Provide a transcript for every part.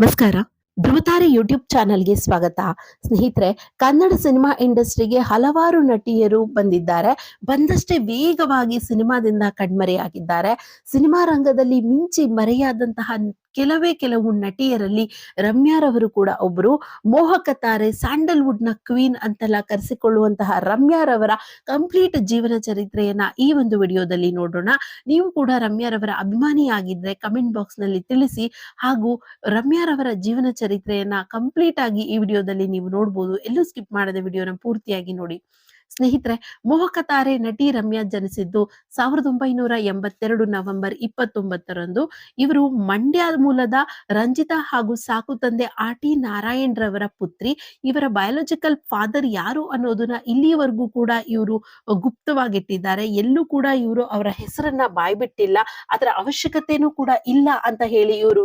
ನಮಸ್ಕಾರ. ಧ್ರುವತಾರೆ ಯೂಟ್ಯೂಬ್ ಚಾನೆಲ್ಗೆ ಸ್ವಾಗತ. ಸ್ನೇಹಿತರೆ, ಕನ್ನಡ ಸಿನಿಮಾ ಇಂಡಸ್ಟ್ರಿಗೆ ಹಲವಾರು ನಟಿಯರು ಬಂದಿದ್ದಾರೆ. ಬಂದಷ್ಟೇ ವೇಗವಾಗಿ ಸಿನಿಮಾದಿಂದ ಕಣ್ಮರೆಯಾಗಿದ್ದಾರೆ. ಸಿನಿಮಾ ರಂಗದಲ್ಲಿ ಮಿಂಚಿ ಮರೆಯಾದಂತಹ ಕೆಲವೇ ಕೆಲವು ನಟಿಯರಲ್ಲಿ ರಮ್ಯಾರವರು ಕೂಡ ಒಬ್ಬರು ಮೋಹಕ ತಾರೆ ಸ್ಯಾಂಡಲ್ವುಡ್ನ ಕ್ವೀನ್ ಅಂತೆಲ್ಲ ಕರೆಸಿಕೊಳ್ಳುವಂತಹ ರಮ್ಯಾರವರ ಕಂಪ್ಲೀಟ್ ಜೀವನ ಚರಿತ್ರೆಯನ್ನ ಈ ಒಂದು ವಿಡಿಯೋದಲ್ಲಿ ನೋಡೋಣ. ನೀವು ಕೂಡ ರಮ್ಯಾರವರ ಅಭಿಮಾನಿಯಾಗಿದ್ರೆ ಕಮೆಂಟ್ ಬಾಕ್ಸ್ನಲ್ಲಿ ತಿಳಿಸಿ ಹಾಗೂ ರಮ್ಯಾರವರ ಜೀವನ ಚರಿತ್ರೆಯನ್ನ ಕಂಪ್ಲೀಟ್ ಆಗಿ ಈ ವಿಡಿಯೋದಲ್ಲಿ ನೀವು ನೋಡಬಹುದು ಎಲ್ಲೂ ಸ್ಕಿಪ್ ಮಾಡದ ವಿಡಿಯೋನ ಪೂರ್ತಿಯಾಗಿ ನೋಡಿ. ಸ್ನೇಹಿತರೆ ಮೋಹಕ ತಾರೆ ನಟಿ ರಮ್ಯಾ ಜನಿಸಿದ್ದು ಸಾವಿರದ ಒಂಬೈನೂರ ಎಂಬತ್ತೆರಡು ನವೆಂಬರ್ ಇಪ್ಪತ್ತೊಂಬತ್ತರಂದು. ಇವರು ಮಂಡ್ಯ ಮೂಲದ ರಂಜಿತಾ ಹಾಗೂ ಸಾಕು ತಂದೆ ಆರ್ ಟಿ ನಾರಾಯಣ್ ರವರ ಪುತ್ರಿ. ಇವರ ಬಯಾಲಜಿಕಲ್ ಫಾದರ್ ಯಾರು ಅನ್ನೋದನ್ನ ಇಲ್ಲಿಯವರೆಗೂ ಕೂಡ ಇವರು ಗುಪ್ತವಾಗಿಟ್ಟಿದ್ದಾರೆ. ಎಲ್ಲೂ ಕೂಡ ಇವರು ಅವರ ಹೆಸರನ್ನ ಬಾಯ್ಬಿಟ್ಟಿಲ್ಲ. ಅದರ ಅವಶ್ಯಕತೆನೂ ಕೂಡ ಇಲ್ಲ ಅಂತ ಹೇಳಿ ಇವರು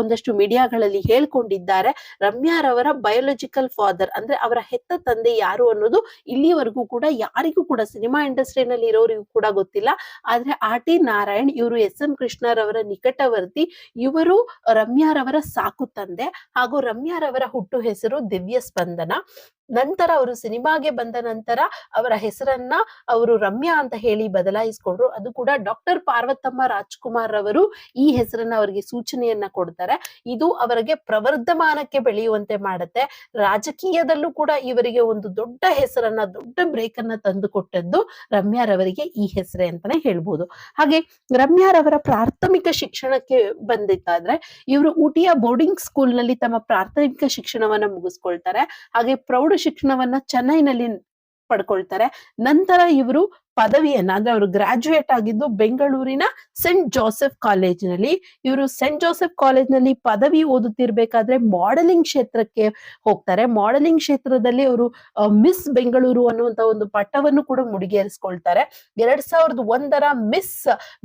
ಒಂದಷ್ಟು ಮೀಡಿಯಾಗಳಲ್ಲಿ ಹೇಳ್ಕೊಂಡಿದ್ದಾರೆ. ರಮ್ಯಾರವರ ಬಯೋಲಾಜಿಕಲ್ ಫಾದರ್ ಅಂದ್ರೆ ಅವರ ಹೆತ್ತ ತಂದೆ ಯಾರು ಅನ್ನೋದು ಇಲ್ಲಿಯವರೆಗೂ ಕೂಡ, ಯಾರಿಗೂ ಕೂಡ, ಸಿನಿಮಾ ಇಂಡಸ್ಟ್ರಿನಲ್ಲಿ ಇರೋರಿಗೂ ಕೂಡ ಗೊತ್ತಿಲ್ಲ. ಆದ್ರೆ ಆರ್ ಟಿ ನಾರಾಯಣ್ ಇವರು ಎಸ್ ಎಂ ಕೃಷ್ಣರವರ ನಿಕಟವರ್ತಿ, ಇವರು ರಮ್ಯಾರವರ ಸಾಕು ತಂದೆ ಹಾಗೂ ರಮ್ಯಾರವರ ಹುಟ್ಟು ಹೆಸರು ದಿವ್ಯ ಸ್ಪಂದನ. ನಂತರ ಅವರು ಸಿನಿಮಾಗೆ ಬಂದ ನಂತರ ಅವರ ಹೆಸರನ್ನ ಅವರು ರಮ್ಯಾ ಅಂತ ಹೇಳಿ ಬದಲಾಯಿಸ್ಕೊಂಡ್ರು. ಅದು ಕೂಡ ಡಾಕ್ಟರ್ ಪಾರ್ವತಮ್ಮ ರಾಜ್ಕುಮಾರ್ ಅವರು ಈ ಹೆಸರನ್ನ ಅವರಿಗೆ ಸೂಚನೆಯನ್ನ ಕೊಡ್ತಾರೆ. ಇದು ಅವರಿಗೆ ಪ್ರವರ್ಧಮಾನಕ್ಕೆ ಬೆಳೆಯುವಂತೆ ಮಾಡುತ್ತೆ. ರಾಜಕೀಯದಲ್ಲೂ ಕೂಡ ಇವರಿಗೆ ಒಂದು ದೊಡ್ಡ ಹೆಸರನ್ನ, ದೊಡ್ಡ ಬ್ರೇಕ್ ಅನ್ನ ತಂದುಕೊಟ್ಟದ್ದು ರಮ್ಯಾರವರಿಗೆ ಈ ಹೆಸರೇ ಅಂತಾನೆ ಹೇಳ್ಬೋದು. ಹಾಗೆ ರಮ್ಯಾರವರ ಪ್ರಾಥಮಿಕ ಶಿಕ್ಷಣಕ್ಕೆ ಬಂದಿತ್ತಾದ್ರೆ ಇವರು ಊಟಿಯ ಬೋರ್ಡಿಂಗ್ ಸ್ಕೂಲ್ನಲ್ಲಿ ತಮ್ಮ ಪ್ರಾಥಮಿಕ ಶಿಕ್ಷಣವನ್ನ ಮುಗಿಸ್ಕೊಳ್ತಾರೆ. ಹಾಗೆ ಪ್ರೌಢ ಶಿಕ್ಷಣವನ್ನ ಚೆನ್ನೈನಲ್ಲಿ ಪಡ್ಕೊಳ್ತಾರೆ. ನಂತರ ಇವರು ಪದವಿಯನ್ನ, ಅಂದ್ರೆ ಅವರು ಗ್ರಾಜುಯೇಟ್ ಆಗಿದ್ದು ಬೆಂಗಳೂರಿನ ಸೆಂಟ್ ಜೋಸೆಫ್ ಕಾಲೇಜಿನಲ್ಲಿ ಇವರು ಸೆಂಟ್ ಜೋಸೆಫ್ ಕಾಲೇಜ್ನಲ್ಲಿ ಪದವಿ ಓದುತ್ತಿರ್ಬೇಕಾದ್ರೆ ಮಾಡೆಲಿಂಗ್ ಕ್ಷೇತ್ರಕ್ಕೆ ಹೋಗ್ತಾರೆ. ಮಾಡೆಲಿಂಗ್ ಕ್ಷೇತ್ರದಲ್ಲಿ ಅವರು ಮಿಸ್ ಬೆಂಗಳೂರು ಅನ್ನುವಂತ ಒಂದು ಪಟ್ಟವನ್ನು ಕೂಡ ಮುಡಿಗೇರಿಸ್ಕೊಳ್ತಾರೆ. ಎರಡ್ ಸಾವಿರದ ಒಂದರ ಮಿಸ್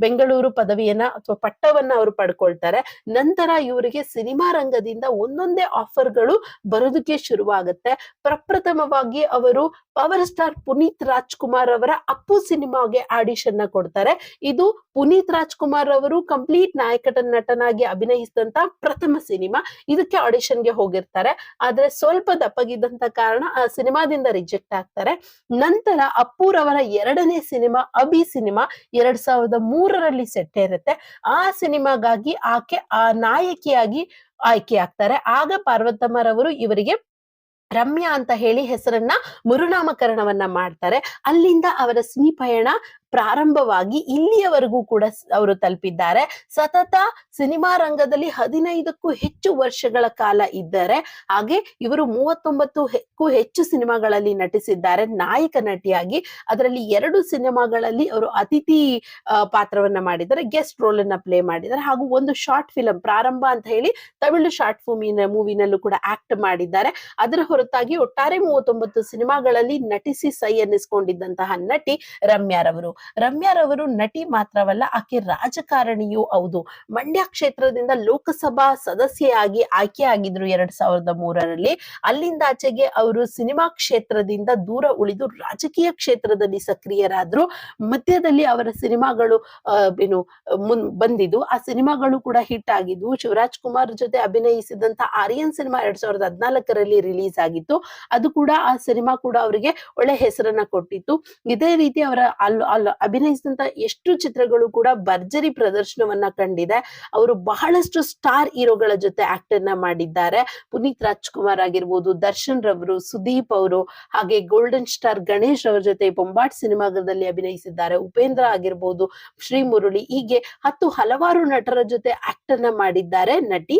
ಬೆಂಗಳೂರು ಪದವಿಯನ್ನ ಅಥವಾ ಪಟ್ಟವನ್ನ ಅವರು ಪಡ್ಕೊಳ್ತಾರೆ. ನಂತರ ಇವರಿಗೆ ಸಿನಿಮಾ ರಂಗದಿಂದ ಒಂದೊಂದೇ ಆಫರ್ಗಳು ಬರೋದಕ್ಕೆ ಶುರುವಾಗುತ್ತೆ. ಪ್ರಪ್ರಥಮವಾಗಿ ಅವರು ಪವರ್ ಸ್ಟಾರ್ ಪುನೀತ್ ರಾಜ್ಕುಮಾರ್ ಅವರ ಅಪ್ಪು ಸಿನಿಮಾಗೆ ಆಡಿಷನ್ನ ಕೊಡ್ತಾರೆ. ಇದು ಪುನೀತ್ ರಾಜ್ಕುಮಾರ್ ಅವರು ಕಂಪ್ಲೀಟ್ ನಾಯಕ ನಟನಾಗಿ ಅಭಿನಯಿಸಿದಂತ ಪ್ರಥಮ ಸಿನಿಮಾ. ಇದಕ್ಕೆ ಆಡಿಷನ್ಗೆ ಹೋಗಿರ್ತಾರೆ. ಆದ್ರೆ ಸ್ವಲ್ಪ ದಪ್ಪಗಿದ್ದಂತ ಕಾರಣ ಆ ಸಿನಿಮಾದಿಂದ ರಿಜೆಕ್ಟ್ ಆಗ್ತಾರೆ. ನಂತರ ಅಪ್ಪುರವರ ಎರಡನೇ ಸಿನಿಮಾ, ಅಭಿ ಸಿನಿಮಾ, ಎರಡ್ ಸಾವಿರದ ಮೂರರಲ್ಲಿ ಸೆಟ್ ಇರುತ್ತೆ. ಆ ಸಿನಿಮಾಗಾಗಿ ಆಕೆ ಆ ನಾಯಕಿಯಾಗಿ ಆಯ್ಕೆ ಆಗ್ತಾರೆ. ಆಗ ಪಾರ್ವತಮ್ಮರವರು ಇವರಿಗೆ ರಮ್ಯಾ ಅಂತ ಹೇಳಿ ಹೆಸರನ್ನ ಮರುನಾಮಕರಣವನ್ನ ಮಾಡ್ತಾರೆ. ಅಲ್ಲಿಂದ ಅವರ ಸಿನಿ ಪಯಣ ಪ್ರಾರಂಭವಾಗಿ ಇಲ್ಲಿಯವರೆಗೂ ಕೂಡ ಅವರು ತಲುಪಿದ್ದಾರೆ. ಸತತ ಸಿನಿಮಾ ರಂಗದಲ್ಲಿ ಹದಿನೈದಕ್ಕೂ ಹೆಚ್ಚು ವರ್ಷಗಳ ಕಾಲ ಇದ್ದಾರೆ, ಹಾಗೆ ಇವರು ಮೂವತ್ತೊಂಬತ್ತಕ್ಕೂ ಹೆಚ್ಚು ಸಿನಿಮಾಗಳಲ್ಲಿ ನಟಿಸಿದ್ದಾರೆ. ನಾಯಕ ನಟಿಯಾಗಿ ಅದರಲ್ಲಿ ಎರಡು ಸಿನಿಮಾಗಳಲ್ಲಿ ಅವರು ಅತಿಥಿ ಪಾತ್ರವನ್ನ ಮಾಡಿದ್ದಾರೆ. ಗೆಸ್ಟ್ ರೋಲ್ ಅನ್ನ ಪ್ಲೇ ಮಾಡಿದ್ದಾರೆ. ಹಾಗೂ ಒಂದು ಶಾರ್ಟ್ ಫಿಲಂ ಪ್ರಾರಂಭ ಅಂತ ಹೇಳಿ ತಮಿಳು ಶಾರ್ಟ್ ಫಿಲ್ಮಿನ ಮೂವಿನಲ್ಲೂ ಕೂಡ ಆಕ್ಟ್ ಮಾಡಿದ್ದಾರೆ. ಅದರ ಹೊರತಾಗಿ ಒಟ್ಟಾರೆ ಮೂವತ್ತೊಂಬತ್ತು ಸಿನಿಮಾಗಳಲ್ಲಿ ನಟಿಸಿ ಸೈ ಅನ್ನಿಸ್ಕೊಂಡಿದ್ದಂತಹ ನಟಿ ರಮ್ಯಾರವರು ರಮ್ಯಾರವರು ನಟಿ ಮಾತ್ರವಲ್ಲ, ಆಕೆ ರಾಜಕಾರಣಿಯೂ ಹೌದು. ಮಂಡ್ಯ ಕ್ಷೇತ್ರದಿಂದ ಲೋಕಸಭಾ ಸದಸ್ಯೆಯಾಗಿ ಆಯ್ಕೆಯಾಗಿದ್ರು ಎರಡ್ ಸಾವಿರದ ಮೂರರಲ್ಲಿ. ಅಲ್ಲಿಂದ ಆಚೆಗೆ ಅವರು ಸಿನಿಮಾ ಕ್ಷೇತ್ರದಿಂದ ದೂರ ಉಳಿದು ರಾಜಕೀಯ ಕ್ಷೇತ್ರದಲ್ಲಿ ಸಕ್ರಿಯರಾದ್ರು. ಮಧ್ಯದಲ್ಲಿ ಅವರ ಸಿನಿಮಾಗಳು ಏನು, ಮುನ್, ಬಂದಿದ್ದು. ಆ ಸಿನಿಮಾಗಳು ಕೂಡ ಹಿಟ್ ಆಗಿದ್ವು. ಶಿವರಾಜ್ ಕುಮಾರ್ ಜೊತೆ ಅಭಿನಯಿಸಿದಂತ ಆರ್ಯನ್ ಸಿನಿಮಾ ಎರಡ್ ಸಾವಿರದ ಹದಿನಾಲ್ಕರಲ್ಲಿ ರಿಲೀಸ್ ಆಗಿತ್ತು. ಅದು ಕೂಡ ಆ ಸಿನಿಮಾ ಕೂಡ ಅವರಿಗೆ ಒಳ್ಳೆ ಹೆಸರನ್ನ ಕೊಟ್ಟಿತ್ತು. ಇದೇ ರೀತಿ ಅವರ ಅಲ್ ಅಭಿನಯಿಸಿದಂತ ಎಷ್ಟು ಚಿತ್ರಗಳು ಕೂಡ ಭರ್ಜರಿ ಪ್ರದರ್ಶನವನ್ನ ಕಂಡಿದೆ. ಅವರು ಬಹಳಷ್ಟು ಸ್ಟಾರ್ ಹೀರೋಗಳ ಜೊತೆ ಆಕ್ಟರ್ನ ಮಾಡಿದ್ದಾರೆ. ಪುನೀತ್ ರಾಜ್ಕುಮಾರ್ ಆಗಿರ್ಬೋದು, ದರ್ಶನ್ ರವರು, ಸುದೀಪ್ ಅವರು, ಹಾಗೆ ಗೋಲ್ಡನ್ ಸ್ಟಾರ್ ಗಣೇಶ್ ಅವರ ಜೊತೆ ಬೊಂಬಾಟ್ ಸಿನಿಮಾದಲ್ಲಿ ಅಭಿನಯಿಸಿದ್ದಾರೆ. ಉಪೇಂದ್ರ ಆಗಿರ್ಬೋದು, ಶ್ರೀ ಮುರುಳಿ, ಹೀಗೆ ಹತ್ತು ಹಲವಾರು ನಟರ ಜೊತೆ ಆಕ್ಟರ್ನ ಮಾಡಿದ್ದಾರೆ ನಟಿ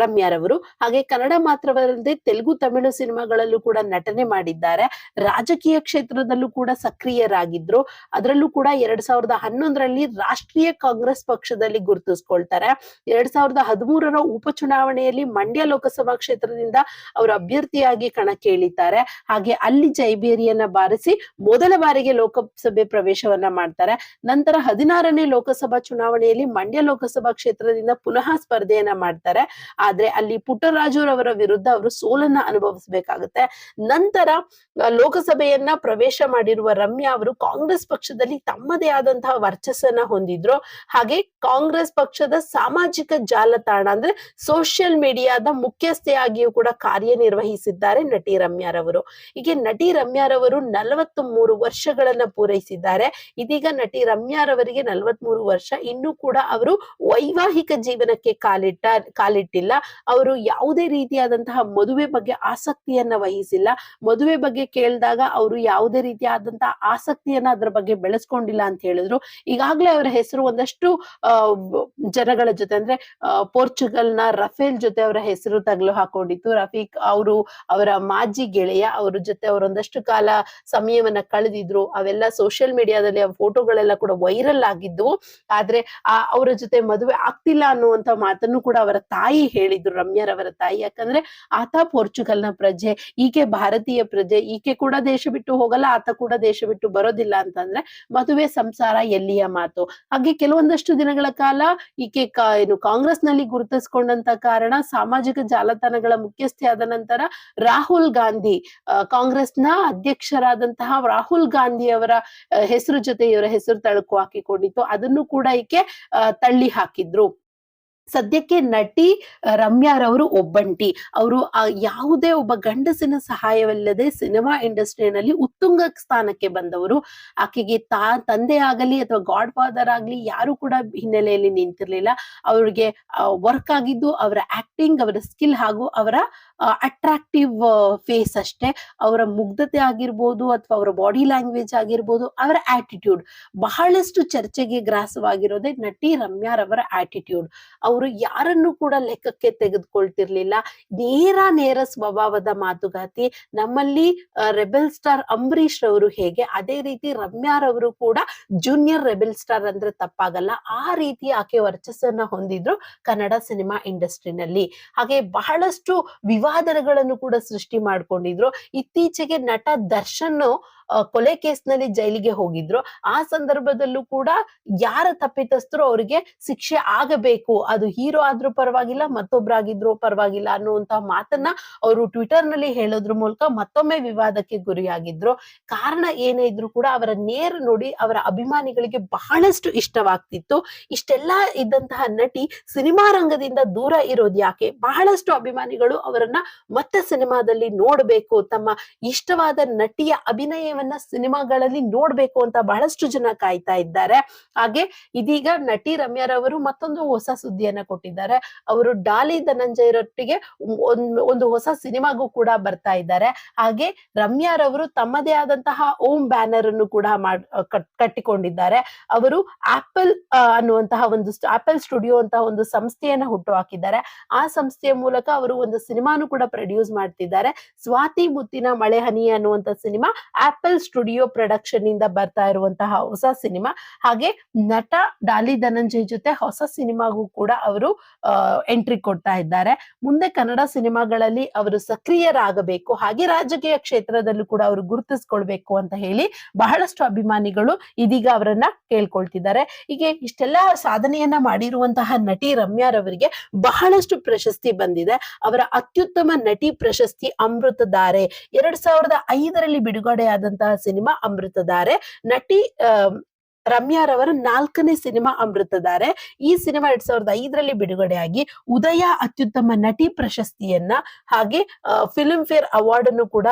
ರಮ್ಯಾರವರು ಹಾಗೆ ಕನ್ನಡ ಮಾತ್ರವಲ್ಲದೆ ತೆಲುಗು, ತಮಿಳು ಸಿನಿಮಾಗಳಲ್ಲೂ ಕೂಡ ನಟನೆ ಮಾಡಿದ್ದಾರೆ. ರಾಜಕೀಯ ಕ್ಷೇತ್ರದಲ್ಲೂ ಕೂಡ ಸಕ್ರಿಯರಾಗಿದ್ರು. ಅದರಲ್ಲೂ ಕೂಡ ಎರಡ್ ಸಾವಿರದ ಹನ್ನೊಂದರಲ್ಲಿ ರಾಷ್ಟ್ರೀಯ ಕಾಂಗ್ರೆಸ್ ಪಕ್ಷದಲ್ಲಿ ಗುರುತಿಸ್ಕೊಳ್ತಾರೆ. ಎರಡ್ ಸಾವಿರದ ಹದಿಮೂರರ ಉಪಚುನಾವಣೆಯಲ್ಲಿ ಮಂಡ್ಯ ಲೋಕಸಭಾ ಕ್ಷೇತ್ರದಿಂದ ಅವರು ಅಭ್ಯರ್ಥಿಯಾಗಿ ಕಣಕ್ಕೆ ಇಳಿತಾರೆ ಹಾಗೆ ಅಲ್ಲಿ ಜೈಬೇರಿಯನ್ನ ಬಾರಿಸಿ ಮೊದಲ ಬಾರಿಗೆ ಲೋಕಸಭೆ ಪ್ರವೇಶವನ್ನ ಮಾಡ್ತಾರೆ. ನಂತರ ಹದಿನಾರನೇ ಲೋಕಸಭಾ ಚುನಾವಣೆಯಲ್ಲಿ ಮಂಡ್ಯ ಲೋಕಸಭಾ ಕ್ಷೇತ್ರದಿಂದ ಪುನಃ ಸ್ಪರ್ಧೆಯನ್ನ ಮಾಡ್ತಾರೆ. ಆದ್ರೆ ಅಲ್ಲಿ ಪುಟ್ಟರಾಜುರವರ ವಿರುದ್ಧ ಅವರು ಸೋಲನ್ನ ಅನುಭವಿಸಬೇಕಾಗುತ್ತೆ. ನಂತರ ಲೋಕಸಭೆಯನ್ನ ಪ್ರವೇಶ ಮಾಡಿರುವ ರಮ್ಯಾ ಅವರು ಕಾಂಗ್ರೆಸ್ ಪಕ್ಷದಲ್ಲಿ ತಮ್ಮದೇ ಆದಂತಹ ವರ್ಚಸ್ಸನ್ನ ಹೊಂದಿದ್ರು. ಹಾಗೆ ಕಾಂಗ್ರೆಸ್ ಪಕ್ಷದ ಸಾಮಾಜಿಕ ಜಾಲತಾಣ ಅಂದ್ರೆ ಸೋಷಿಯಲ್ ಮೀಡಿಯಾದ ಮುಖ್ಯಸ್ಥೆಯಾಗಿಯೂ ಕೂಡ ಕಾರ್ಯನಿರ್ವಹಿಸಿದ್ದಾರೆ ನಟಿ ರಮ್ಯಾರವರು. ಹೀಗೆ ನಟಿ ರಮ್ಯಾರವರು ನಲವತ್ತು ಮೂರು ವರ್ಷಗಳನ್ನ ಪೂರೈಸಿದ್ದಾರೆ. ಇದೀಗ ನಟಿ ರಮ್ಯಾರವರಿಗೆ ನಲವತ್ಮೂರು ವರ್ಷ. ಇನ್ನು ಕೂಡ ಅವರು ವೈವಾಹಿಕ ಜೀವನಕ್ಕೆ ಕಾಲಿಟ್ಟ ಕಾಲಿಟ್ಟ ಕಾಲಿಟ್ಟಿಲ್ಲ ಅವರು ಯಾವುದೇ ರೀತಿಯಾದಂತಹ ಮದುವೆ ಬಗ್ಗೆ ಆಸಕ್ತಿಯನ್ನ ವಹಿಸಿಲ್ಲ. ಮದುವೆ ಬಗ್ಗೆ ಕೇಳಿದಾಗ ಅವರು ಯಾವುದೇ ರೀತಿಯಾದಂತಹ ಆಸಕ್ತಿಯನ್ನ ಅದ್ರ ಬಗ್ಗೆ ಬೆಳೆಸ್ಕೊಂಡಿಲ್ಲ ಅಂತ ಹೇಳಿದ್ರು. ಈಗಾಗ್ಲೇ ಅವರ ಹೆಸರು ಒಂದಷ್ಟು ಜನಗಳ ಜೊತೆ ಅಂದ್ರೆ ಆ, ಪೋರ್ಚುಗಲ್ನ ರಫೇಲ್ ಜೊತೆ ಅವರ ಹೆಸರು ತಗಲು ಹಾಕೊಂಡಿತ್ತು. ರಫೀಕ್ ಅವರು ಅವರ ಮಾಜಿ ಗೆಳೆಯ ಅವರ ಜೊತೆ ಅವರೊಂದಷ್ಟು ಕಾಲ ಸಮಯವನ್ನ ಕಳೆದಿದ್ರು. ಅವೆಲ್ಲ ಸೋಷಿಯಲ್ ಮೀಡಿಯಾದಲ್ಲಿ ಆ ಫೋಟೋಗಳೆಲ್ಲ ಕೂಡ ವೈರಲ್ ಆಗಿದ್ವು. ಆದ್ರೆ ಅವರ ಜೊತೆ ಮದುವೆ ಆಗ್ತಿಲ್ಲ ಅನ್ನುವಂತ ಮಾತನ್ನು ಕೂಡ ಅವರ ತಾಯಿ ಹೇಳಿದ್ರು ರಮ್ಯಾರವರ ತಾಯಿ. ಯಾಕಂದ್ರೆ ಆತ ಪೋರ್ಚುಗಲ್ನ ಪ್ರಜೆ, ಈಕೆ ಭಾರತೀಯ ಪ್ರಜೆ, ಈಕೆ ಕೂಡ ದೇಶ ಬಿಟ್ಟು ಹೋಗಲ್ಲ, ಆತ ಕೂಡ ದೇಶ ಬಿಟ್ಟು ಬರೋದಿಲ್ಲ ಅಂತಂದ್ರೆ ಮದುವೆ ಸಂಸಾರ ಎಲ್ಲಿಯ ಮಾತು. ಹಾಗೆ ಕೆಲವೊಂದಷ್ಟು ದಿನಗಳ ಕಾಲ ಈಕೆ ಏನು ಕಾಂಗ್ರೆಸ್ನಲ್ಲಿ ಗುರುತಿಸ್ಕೊಂಡಂತ ಕಾರಣ ಸಾಮಾಜಿಕ ಜಾಲತಾಣಗಳ ಮುಖ್ಯಸ್ಥೆ ಆದ ನಂತರ ರಾಹುಲ್ ಗಾಂಧಿ ಕಾಂಗ್ರೆಸ್ ಕಾಂಗ್ರೆಸ್ನ ಅಧ್ಯಕ್ಷರಾದಂತಹ ರಾಹುಲ್ ಗಾಂಧಿ ಅವರ ಹೆಸರು ಜೊತೆ ಇವರ ಹೆಸರು ತಳಕು ಹಾಕಿಕೊಂಡಿತ್ತು. ಅದನ್ನು ಕೂಡ ಈಕೆ ತಳ್ಳಿ ಹಾಕಿದ್ರು. ಸದ್ಯಕ್ಕೆ ನಟಿ ರಮ್ಯಾರವರು ಒಬ್ಬಂಟಿ. ಅವರು ಯಾವುದೇ ಒಬ್ಬ ಗಂಡಸಿನ ಸಹಾಯವಿಲ್ಲದೆ ಸಿನಿಮಾ ಇಂಡಸ್ಟ್ರಿನಲ್ಲಿ ಉತ್ತುಂಗ ಸ್ಥಾನಕ್ಕೆ ಬಂದವರು. ಆಕೆಗೆ ತಾ, ತಂದೆ ಆಗಲಿ ಅಥವಾ ಗಾಡ್ ಫಾದರ್ ಆಗಲಿ ಯಾರು ಕೂಡ ಹಿನ್ನೆಲೆಯಲ್ಲಿ ನಿಂತಿರ್ಲಿಲ್ಲ. ಅವ್ರಿಗೆ ವರ್ಕ್ ಆಗಿದ್ದು ಅವರ ಆಕ್ಟಿಂಗ್ ಅವರ ಸ್ಕಿಲ್ ಹಾಗೂ ಅವರ ಅಟ್ರಾಕ್ಟಿವ್ ಫೇಸ್ ಅಷ್ಟೇ. ಅವರ ಮುಗ್ಧತೆ ಆಗಿರ್ಬೋದು ಅಥವಾ ಅವರ ಬಾಡಿ ಲ್ಯಾಂಗ್ವೇಜ್ ಆಗಿರ್ಬೋದು ಅವರ ಆಟಿಟ್ಯೂಡ್ ಬಹಳಷ್ಟು ಚರ್ಚೆಗೆ ಗ್ರಾಸವಾಗಿರೋದೇ ನಟಿ, ರಮ್ಯಾರವರ ಆಟಿಟ್ಯೂಡ್ ಅವರು ಯಾರನ್ನು ಕೂಡ ಲೆಕ್ಕಕ್ಕೆ ತೆಗೆದುಕೊಳ್ತಿರ್ಲಿಲ್ಲ. ನೇರ ನೇರ ಸ್ವಭಾವದ ಮಾತುಗಾತಿ, ನಮ್ಮಲ್ಲಿ ರೆಬೆಲ್ ಸ್ಟಾರ್ ಅಂಬರೀಶ್ ರವರು ಹೇಗೆ, ಅದೇ ರೀತಿ ರಮ್ಯಾರವರು ಕೂಡ ಜೂನಿಯರ್ ರೆಬೆಲ್ ಸ್ಟಾರ್ ಅಂದ್ರೆ ತಪ್ಪಾಗಲ್ಲ. ಆ ರೀತಿ ಆಕೆ ವರ್ಚಸ್ಸನ್ನ ಹೊಂದಿದ್ರು ಕನ್ನಡ ಸಿನಿಮಾ ಇಂಡಸ್ಟ್ರಿನಲ್ಲಿ. ಹಾಗೆ ಬಹಳಷ್ಟು ವಿವಾದಗಳನ್ನು ಕೂಡ ಸೃಷ್ಟಿ ಮಾಡ್ಕೊಂಡಿದ್ರು. ಇತ್ತೀಚೆಗೆ ನಟ ದರ್ಶನ್ ಕೊಲೆ ಕೇಸ್ನಲ್ಲಿ ಜೈಲಿಗೆ ಹೋಗಿದ್ರು. ಆ ಸಂದರ್ಭದಲ್ಲೂ ಕೂಡ ಯಾರ ತಪ್ಪಿತಸ್ಥರು ಅವರಿಗೆ ಶಿಕ್ಷೆ ಆಗಬೇಕು. ಅದು ಹೀರೋ ಆದ್ರೂ ಪರವಾಗಿಲ್ಲ, ಮತ್ತೊಬ್ರಾಗಿದ್ರು ಪರವಾಗಿಲ್ಲ ಅನ್ನುವಂತ ಮಾತನ್ನ ಅವರು ಟ್ವಿಟರ್ನಲ್ಲಿ ಹೇಳೋದ್ರ ಮೂಲಕ ಮತ್ತೊಮ್ಮೆ ವಿವಾದಕ್ಕೆ ಗುರಿಯಾಗಿದ್ರು. ಕಾರಣ ಏನೇ ಇದ್ರು ಕೂಡ ಅವರ ನೇರ ನೋಡಿ, ಅವರ ಅಭಿಮಾನಿಗಳಿಗೆ ಬಹಳಷ್ಟು ಇಷ್ಟವಾಗ್ತಿತ್ತು. ಇಷ್ಟೆಲ್ಲ ಇದ್ದಂತಹ ನಟಿ ಸಿನಿಮಾ ರಂಗದಿಂದ ದೂರ ಇರೋದು ಯಾಕೆ? ಬಹಳಷ್ಟು ಅಭಿಮಾನಿಗಳು ಅವರನ್ನ ಮತ್ತೆ ಸಿನಿಮಾದಲ್ಲಿ ನೋಡಬೇಕು. ತಮ್ಮ ಇಷ್ಟವಾದ ನಟಿಯ ಅಭಿನಯವನ್ನ ಸಿನಿಮಾಗಳಲ್ಲಿ ನೋಡ್ಬೇಕು ಅಂತ ಬಹಳಷ್ಟು ಜನ ಕಾಯ್ತಾ ಇದ್ದಾರೆ. ಹಾಗೆ ಇದೀಗ ನಟಿ ರಮ್ಯಾರವರು ಮತ್ತೊಂದು ಹೊಸ ಸುದ್ದಿಯನ್ನ ಕೊಟ್ಟಿದ್ದಾರೆ. ಅವರು ಡಾಲಿ ಧನಂಜಯರೊಟ್ಟಿಗೆ ಒಂದ್- ಹೊಸ ಸಿನಿಮಾಗೂ ಕೂಡ ಬರ್ತಾ ಇದ್ದಾರೆ. ಹಾಗೆ ರಮ್ಯಾರವರು ತಮ್ಮದೇ ಆದಂತಹ ಓಂ ಬ್ಯಾನರ್ ಅನ್ನು ಕೂಡ ಮಾಡ್ ಕಟ್- ಕಟ್ಟಿಕೊಂಡಿದ್ದಾರೆ. ಅವರು ಆಪಲ್ ಅನ್ನುವಂತಹ ಒಂದು ಆಪಲ್ ಸ್ಟುಡಿಯೋ ಅಂತ ಒಂದು ಸಂಸ್ಥೆಯನ್ನ ಹುಟ್ಟು ಹಾಕಿದ್ದಾರೆ ಆ ಸಂಸ್ಥೆಯ ಮೂಲಕ ಅವರು ಒಂದು ಸಿನಿಮಾನು ಕೂಡ ಪ್ರೊಡ್ಯೂಸ್ ಮಾಡ್ತಿದ್ದಾರೆ. ಸ್ವಾತಿ ಮುತ್ತಿನ ಮಳೆ ಹನಿ ಅನ್ನುವಂತ ಸಿನಿಮಾ ಆಪಲ್ ಸ್ಟುಡಿಯೋ ಪ್ರೊಡಕ್ಷನ್ ಇಂದ ಬರ್ತಾ ಇರುವಂತಹ ಹೊಸ ಸಿನಿಮಾ, ಹಾಗೆ ನಟ ಡಾಲಿ ಧನಂಜಯ್ ಜೊತೆ ಹೊಸ ಸಿನಿಮಾಗೂ ಕೂಡ ಅವರು ಎಂಟ್ರಿ ಕೊಡ್ತಾ ಇದ್ದಾರೆ. ಮುಂದೆ ಕನ್ನಡ ಸಿನಿಮಾಗಳಲ್ಲಿ ಅವರು ಸಕ್ರಿಯರಾಗಬೇಕು, ಹಾಗೆ ರಾಜಕೀಯ ಕ್ಷೇತ್ರದಲ್ಲೂ ಕೂಡ ಅವರು ಗುರುತಿಸ್ಕೊಳ್ಬೇಕು ಅಂತ ಹೇಳಿ ಬಹಳಷ್ಟು ಅಭಿಮಾನಿಗಳು ಇದೀಗ ಅವರನ್ನ ಕೇಳ್ಕೊಳ್ತಿದ್ದಾರೆ. ಹೀಗೆ ಇಷ್ಟೆಲ್ಲ ಸಾಧನೆಯನ್ನ ಮಾಡಿರುವಂತಹ ನಟಿ ರಮ್ಯಾರವರಿಗೆ ಬಹಳಷ್ಟು ಪ್ರಶಸ್ತಿ ಬಂದಿದೆ. ಅವರ ಅತ್ಯುತ್ತಮ ನಟಿ ಪ್ರಶಸ್ತಿ ಅಮೃತಧಾರೆ ಎರಡ್ ಸಾವಿರದ ಐದರಲ್ಲಿ ಸಿನಿಮಾ ಅಮೃತಧಾರೆ ನಟಿ ರಮ್ಯಾರವರ ನಾಲ್ಕನೇ ಸಿನಿಮಾ ಅಮೃತಧಾರೆ ಈ ಸಿನಿಮಾ ಎರಡ್ ಸಾವಿರದ ಐದರಲ್ಲಿ ಬಿಡುಗಡೆಯಾಗಿ ಉದಯ ಅತ್ಯುತ್ತಮ ನಟಿ ಪ್ರಶಸ್ತಿಯನ್ನ ಹಾಗೆ ಫಿಲ್ಮ್ ಫೇರ್ ಅವಾರ್ಡ್ ಅನ್ನು ಕೂಡ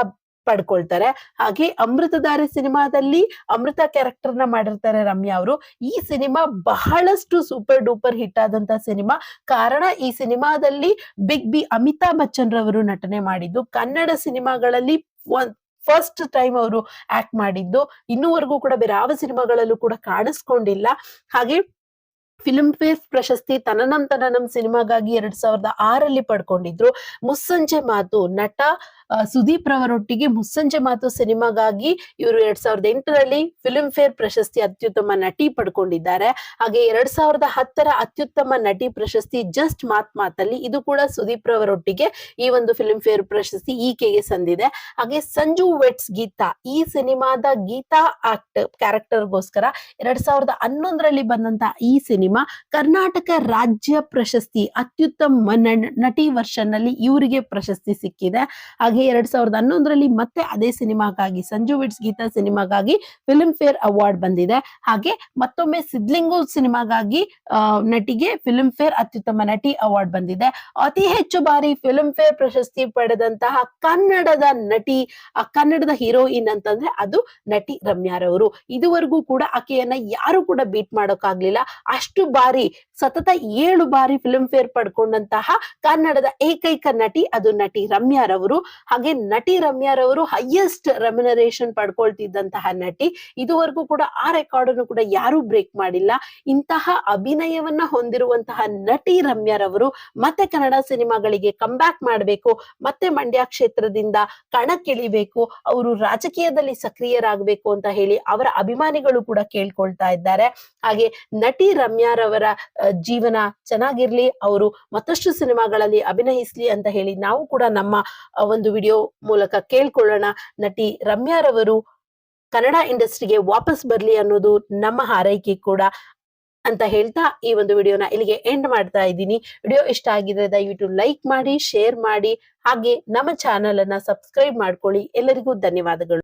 ಪಡ್ಕೊಳ್ತಾರೆ. ಹಾಗೆ ಅಮೃತಧಾರೆ ಸಿನಿಮಾದಲ್ಲಿ ಅಮೃತ ಕ್ಯಾರೆಕ್ಟರ್ ಮಾಡಿರ್ತಾರೆ ರಮ್ಯಾ ಅವರು. ಈ ಸಿನಿಮಾ ಬಹಳಷ್ಟು ಸೂಪರ್ ಡೂಪರ್ ಹಿಟ್ ಆದಂತ ಸಿನಿಮಾ. ಕಾರಣ ಈ ಸಿನಿಮಾದಲ್ಲಿ ಬಿಗ್ ಬಿ ಅಮಿತಾಬ್ ಬಚ್ಚನ್ ರವರು ನಟನೆ ಮಾಡಿದ್ದು. ಕನ್ನಡ ಸಿನಿಮಾಗಳಲ್ಲಿ ಫಸ್ಟ್ ಟೈಮ್ ಅವರು ಆಕ್ಟ್ ಮಾಡಿದ್ದು. ಇನ್ನೂವರೆಗೂ ಕೂಡ ಬೇರೆ ಯಾವ ಸಿನಿಮಾಗಳಲ್ಲೂ ಕೂಡ ಕಾಣಿಸ್ಕೊಂಡಿಲ್ಲ. ಹಾಗೆ ಫಿಲ್ಮ್ ಫೇರ್ ಪ್ರಶಸ್ತಿ ತನನಂ ತನನಂ ಸಿನಿಮಾಗಾಗಿ ಎರಡ್ ಸಾವಿರದ ಆರಲ್ಲಿ ಪಡ್ಕೊಂಡಿದ್ರು. ಮುಸ್ಸಂಜೆ ಮಾತು ನಟ ಸುದೀಪ್ ರವರೊಟ್ಟಿಗೆ ಮುಸ್ಸಂಜೆ ಮಾತು ಸಿನಿಮಾಗಾಗಿ ಇವರು ಎರಡ್ ಸಾವಿರದ ಎಂಟರಲ್ಲಿ ಫಿಲ್ಮ್ ಫೇರ್ ಪ್ರಶಸ್ತಿ ಅತ್ಯುತ್ತಮ ನಟಿ ಪಡ್ಕೊಂಡಿದ್ದಾರೆ. ಹಾಗೆ ಎರಡ್ ಸಾವಿರದ ಹತ್ತರ ಅತ್ಯುತ್ತಮ ನಟಿ ಪ್ರಶಸ್ತಿ ಜಸ್ಟ್ ಮಾತ್ ಮಾತಲ್ಲಿ ಇದು ಕೂಡ ಸುದೀಪ್ ರವರೊಟ್ಟಿಗೆ ಈ ಒಂದು ಫಿಲ್ಮ್ ಫೇರ್ ಪ್ರಶಸ್ತಿ ಈಕೆಗೆ ಸಂದಿದೆ. ಹಾಗೆ ಸಂಜು ವೆಟ್ಸ್ ಗೀತಾ ಈ ಸಿನಿಮಾದ ಗೀತಾ ಆಕ್ಟ್ ಕ್ಯಾರೆಕ್ಟರ್ಗೋಸ್ಕರ ಎರಡ್ ಸಾವಿರದ ಹನ್ನೊಂದರಲ್ಲಿ ಬಂದಂತ ಈ ಸಿನಿಮಾ ಕರ್ನಾಟಕ ರಾಜ್ಯ ಪ್ರಶಸ್ತಿ ಅತ್ಯುತ್ತಮ ನಟಿ ವರ್ಷನ್ನಲ್ಲಿ ಇವರಿಗೆ ಪ್ರಶಸ್ತಿ ಸಿಕ್ಕಿದೆ. ಎರಡ್ ಸಾವಿರದ ಹನ್ನೊಂದರಲ್ಲಿ ಮತ್ತೆ ಅದೇ ಸಿನಿಮಾಗಾಗಿ ಸಂಜು ವಿಟ್ಸ್ ಗೀತಾ ಸಿನಿಮಾಗಾಗಿ ಫಿಲ್ಮ್ ಫೇರ್ ಅವಾರ್ಡ್ ಬಂದಿದೆ. ಹಾಗೆ ಮತ್ತೊಮ್ಮೆ ಸಿದ್ಲಿಂಗು ಸಿನಿಮಾಗಾಗಿ ನಟಿಗೆ ಫಿಲ್ಮ್ ಫೇರ್ ಅತ್ಯುತ್ತಮ ನಟಿ ಅವಾರ್ಡ್ ಬಂದಿದೆ. ಅತಿ ಹೆಚ್ಚು ಬಾರಿ ಫಿಲ್ಮ್ ಫೇರ್ ಪ್ರಶಸ್ತಿ ಪಡೆದಂತಹ ಕನ್ನಡದ ನಟಿ, ಆ, ಕನ್ನಡದ ಹೀರೋಯಿನ್ ಅಂತಂದ್ರೆ ಅದು ನಟಿ ರಮ್ಯಾರವರು ಇದುವರೆಗೂ ಕೂಡ ಆಕೆಯನ್ನ ಯಾರು ಕೂಡ ಬೀಟ್ ಮಾಡೋಕ್ಕಾಗ್ಲಿಲ್ಲ. ಅಷ್ಟು ಬಾರಿ, ಸತತ ಏಳು ಬಾರಿ ಫಿಲ್ಮ್ ಫೇರ್ ಪಡ್ಕೊಂಡಂತಹ ಕನ್ನಡದ ಏಕೈಕ ನಟಿ ಅದು ನಟಿ ರಮ್ಯಾರವರು ಹಾಗೆ ನಟಿ ರಮ್ಯಾರವರು ಹೈಯೆಸ್ಟ್ ರೆಮ್ಯುನರೇಷನ್ ಪಡ್ಕೊಳ್ತಿದ್ದಂತಹ ನಟಿ. ಇದುವರೆಗೂ ಕೂಡ ಆ ರೆಕಾರ್ಡ್ ಅನ್ನು ಕೂಡ ಯಾರು ಬ್ರೇಕ್ ಮಾಡಿಲ್ಲ. ಇಂತಹ ಅಭಿನಯವನ್ನ ಹೊಂದಿರುವಂತಹ ನಟಿ ರಮ್ಯಾರವರು ಮತ್ತೆ ಕನ್ನಡ ಸಿನಿಮಾಗಳಿಗೆ ಕಂಬ್ಯಾಕ್ ಮಾಡಬೇಕು, ಮತ್ತೆ ಮಂಡ್ಯ ಕ್ಷೇತ್ರದಿಂದ ಕಣಕ್ಕಿಳಿಬೇಕು ಅವರು ರಾಜಕೀಯದಲ್ಲಿ ಸಕ್ರಿಯರಾಗಬೇಕು ಅಂತ ಹೇಳಿ ಅವರ ಅಭಿಮಾನಿಗಳು ಕೂಡ ಕೇಳ್ಕೊಳ್ತಾ ಇದ್ದಾರೆ. ಹಾಗೆ ನಟಿ ರಮ್ಯಾರವರ ಜೀವನ ಚೆನ್ನಾಗಿರ್ಲಿ, ಅವರು ಮತ್ತಷ್ಟು ಸಿನಿಮಾಗಳಲ್ಲಿ ಅಭಿನಯಿಸ್ಲಿ ಅಂತ ಹೇಳಿ ನಾವು ಕೂಡ ನಮ್ಮ ಒಂದು ವಿಡಿಯೋ ಮೂಲಕ ಕೇಳ್ಕೊಳ್ಳೋಣ. ನಟಿ ರಮ್ಯಾರವರು ಕನ್ನಡ ಇಂಡಸ್ಟ್ರಿಗೆ ವಾಪಸ್ ಬರ್ಲಿ ಅನ್ನೋದು ನಮ್ಮ ಹಾರೈಕೆ ಕೂಡ ಅಂತ ಹೇಳ್ತಾ ಈ ಒಂದು ವಿಡಿಯೋನ ಇಲ್ಲಿಗೆ ಎಂಡ್ ಮಾಡ್ತಾ ಇದ್ದೀನಿ. ವಿಡಿಯೋ ಇಷ್ಟ ಆಗಿದ್ರೆ ದಯವಿಟ್ಟು ಲೈಕ್ ಮಾಡಿ ಶೇರ್ ಮಾಡಿ, ಹಾಗೆ ನಮ್ಮ ಚಾನೆಲ್ ಅನ್ನ ಸಬ್ಸ್ಕ್ರೈಬ್ ಮಾಡ್ಕೊಳ್ಳಿ. ಎಲ್ಲರಿಗೂ ಧನ್ಯವಾದಗಳು.